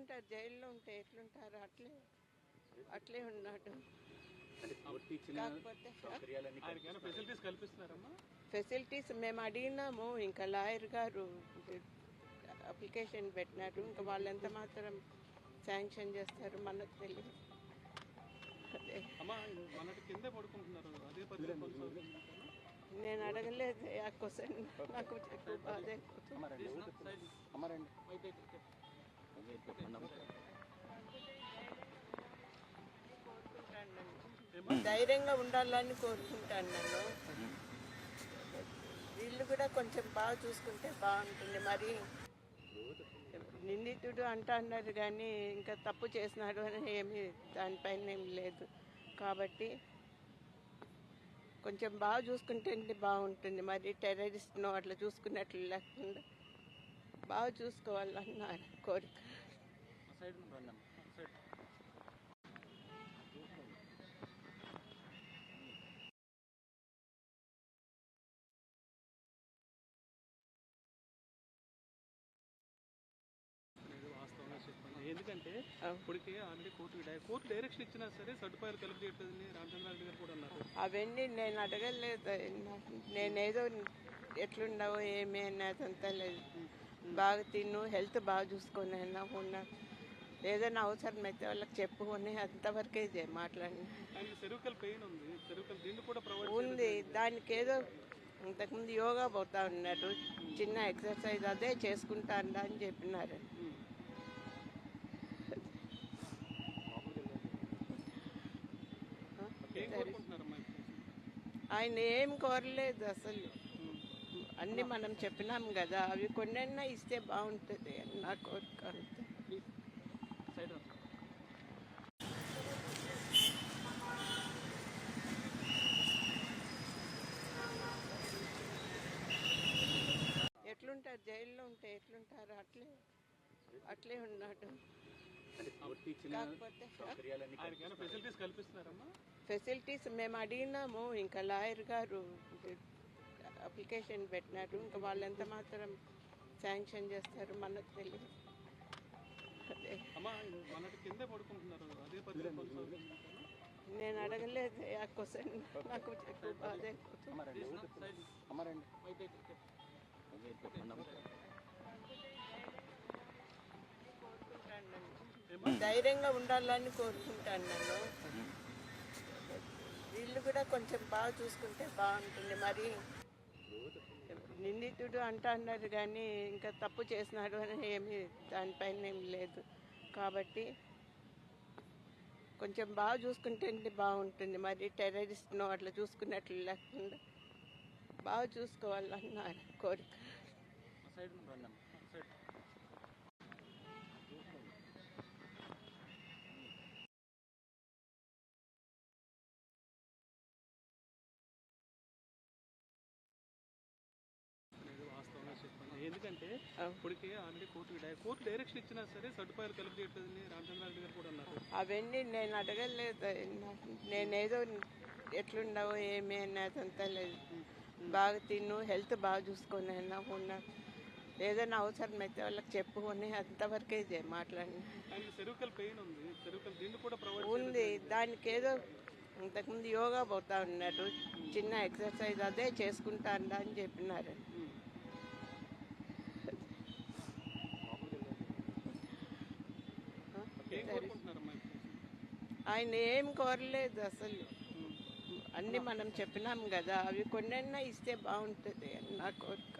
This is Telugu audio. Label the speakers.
Speaker 1: ఉంటారు
Speaker 2: జైల్లో ఉంటే ఎట్లుంటారు? అట్లే అట్లే ఉన్నాడు.
Speaker 3: ఫెసిలిటీస్ మేము అడిగినాము. ఇంకా లాయర్ గారు అప్లికేషన్ పెట్టినారు. ఇంకా వాళ్ళు ఎంత మాత్రం శాంక్షన్ చేస్తారు మనకు తెలియదు. నేను అడగలేదు. ఆ క్వశ్చన్ నాకు బాధ ధైర్యంగా ఉండాలని కోరుకుంటాను నన్ను. వీళ్ళు కూడా కొంచెం బాగా చూసుకుంటే బాగుంటుంది. మరి నిందితుడు అంటున్నారు కానీ ఇంకా తప్పు చేసినాడు అని ఏమి దానిపైన ఏం లేదు. కాబట్టి కొంచెం బాగా చూసుకుంటే బాగుంటుంది. మరి టెర్రరిస్ట్ను అట్లా చూసుకున్నట్లు లేకుండా బాగా చూసుకోవాలన్నారు కోరిక.
Speaker 2: సైడ్ రండి సైడ్. వాస్తవంగా ఎందుకంటే ఇప్పటికే ఆల్రెడీ కోర్టు కోర్టు డైరెక్షన్ ఇచ్చినా సరే సదుపాయాలు కలిపి చేయట్లేదని రామచంద్రారెడ్డి గారు కూడా అన్నారు
Speaker 3: అవన్నీ నేను అడగలేదు. నేనేదో ఎట్లున్నావో ఏమి అన్నదంతా లేదు. బాగా తిను హెల్త్ బాగా చూసుకొని అయినా ఉన్నా. ఏదైనా అవసరం అయితే వాళ్ళకి చెప్పుకొని అంతవరకే మాట్లాడిన
Speaker 2: ఉంది.
Speaker 3: దానికి ఏదో ఇంతకుముందు యోగా పోతా ఉన్నారు. చిన్న ఎక్సర్సైజ్ అదే చేసుకుంటా అని చెప్పినారు? ఆయన ఏం కోరలేదు అసలు. అన్నీ మనం చెప్పినాం కదా. అవి కొన్నైనా ఇస్తే బాగుంటుంది అని నా కోరిక అంతే.
Speaker 2: సైడ్.
Speaker 3: ఎట్లుంటారు? జైల్లో ఉంటే ఎట్లుంటారు? అట్లే అట్లే ఉన్నాడు.
Speaker 2: ఫెసిలిటీస్
Speaker 3: మేము అడిగినాము. ఇంకా లాయర్ గారు అప్లికేషన్ పెట్టినారు. ఇంకా వాళ్ళు ఎంత మాత్రం శాంక్షన్ చేస్తారు మనకు తెలియదు. నేను అడగలేదు క్వశ్చన్ నాకు ఎక్కువ బాధ ధైర్యంగా ఉండాలని కోరుకుంటాను నన్ను. వీళ్ళు కూడా కొంచెం బాగా చూసుకుంటే బాగుంటుంది మరి. నిందితుడు అంటున్నారు కానీ ఇంకా తప్పు చేసినాడు అని ఏమి దానిపైన ఏం లేదు. కాబట్టి కొంచెం బాగా చూసుకుంటే బాగుంటుంది. మరి టెర్రరిస్ట్ను అట్లా చూసుకున్నట్లు లేకుండా బాగా చూసుకోవాలన్న కోరిక.
Speaker 2: ఎందుకంటే ఇప్పటికే ఆల్రెడీ కోర్టు కోర్టు డైరెక్షన్ ఇచ్చినా సరే సదుపాయాలు కలిపి చేయట్లేదని రామచంద్రారెడ్డి గారు కూడా అన్నారు.
Speaker 3: అవన్నీ నేను అడగలేదు. నాకు- నేనేదో ఎట్లున్నావో ఏమి అన్నదంతా లేదు. బాగా తిను హెల్త్ బాగా చూసుకొని అయినా ఉన్నా ఏదైనా అవసరం అయితే వాళ్ళకి చెప్పుకొని అంతవరకే మాట్లాడిన.
Speaker 2: ఉంది.
Speaker 3: దానికి ఏదో ఇంతకుముందు యోగా పోతా ఉన్నారు. చిన్న ఎక్సర్సైజ్ అదే చేసుకుంటా అని చెప్పినారు. ఆయన ఏం కోరలేదు అసలు. అన్నీ మనం చెప్పినాం కదా అవి కొన్నైనా ఇస్తే బాగుంటుంది అని నా కోరిక.